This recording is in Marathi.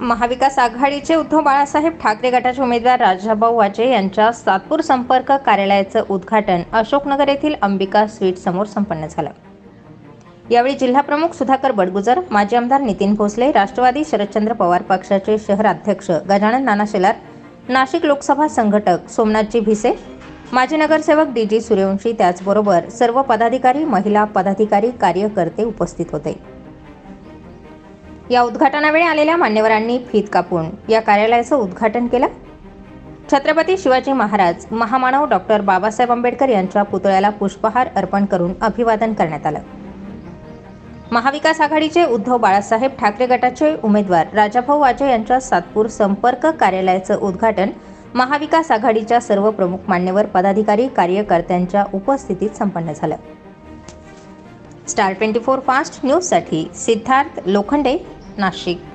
महाविकास आघाडीचे उद्धव बाळासाहेब ठाकरे गटाचे उमेदवार राजाभाऊ वाजे यांच्या सातपूर संपर्क कार्यालयाचं उद्घाटन अशोकनगर येथील अंबिका स्वीट समोर संपन्न झालं. यावेळी जिल्हाप्रमुख सुधाकर बडगुजर माजी आमदार नितीन भोसले राष्ट्रवादी शरदचंद्र पवार पक्षाचे शहराध्यक्ष गजानन नाना शेलार नाशिक लोकसभा संघटक सोमनाथजी भिसे माजी नगरसेवक डी जी सूर्यवंशी त्याचबरोबर सर्व पदाधिकारी महिला पदाधिकारी कार्यकर्ते उपस्थित होते. या उद्घाटनावेळी आलेल्या मान्यवरांनी फीत कापून या कार्यालयाचं उद्घाटन केलं. छत्रपती शिवाजी महाराज महामानव डॉक्टर बाबासाहेब आंबेडकर यांच्या पुतळ्याला पुष्पहार अर्पण करून अभिवादन करण्यात आलं. महाविकास आघाडीचे उद्धव बाळासाहेब ठाकरे गटाचे उमेदवार राजाभाऊ वाजे यांच्या सातपूर संपर्क कार्यालयाचं उद्घाटन महाविकास आघाडीच्या सर्व प्रमुख मान्यवर पदाधिकारी कार्यकर्त्यांच्या उपस्थितीत संपन्न झालं. स्टार ट्वेंटी फोर फास्ट न्यूजसाठी सिद्धार्थ लोखंडे नाशिक